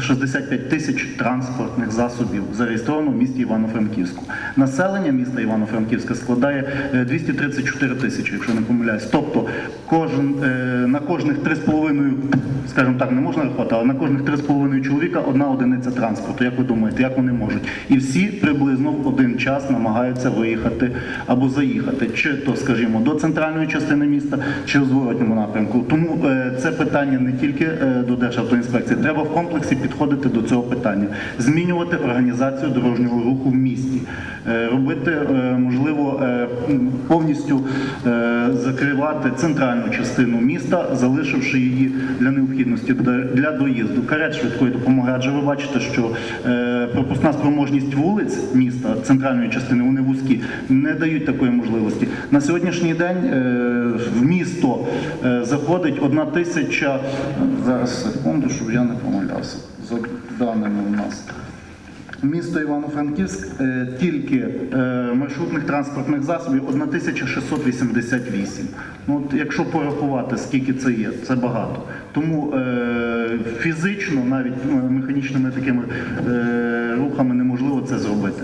65 тисяч транспортних засобів зареєстровано в місті Івано-Франківську. Населення міста Івано-Франківська складає е, 234 тисячі, якщо не помиляюсь. Тобто кожен е, на кожних 3,5, скажімо так, не можна рахувати, але на кожних 3,5 чоловіка одна одиниця транспорту. Як ви думаєте, як вони можуть? І всі приблизно в один час намагаються виїхати або заїхати, чи то, скажімо, до центральної частини міста, чи в зворотньому напрямку. Тому е, це питання не тільки е, до Державтоінспекції, треба в комплексі підходити до цього питання, змінювати організацію дорожнього руху в місті, е, робити можливо повністю закривати центральну частину міста, залишивши її для необхідності для доїзду. Карет швидкої допомоги, адже ви бачите, що е, пропускна спроможність вулиць міста, центральної частини, вони вузькі, не дають такої можливості. На сьогоднішній день е, в місто е, заходить одна тисяча. Зараз секунду, щоб я не помилявся. За даними у нас. Місто Івано-Франківськ е, тільки е, маршрутних транспортних засобів 1688. Ну, от, якщо порахувати, скільки це є, це багато. Тому е, фізично, навіть ну, механічними такими е, рухами неможливо це зробити.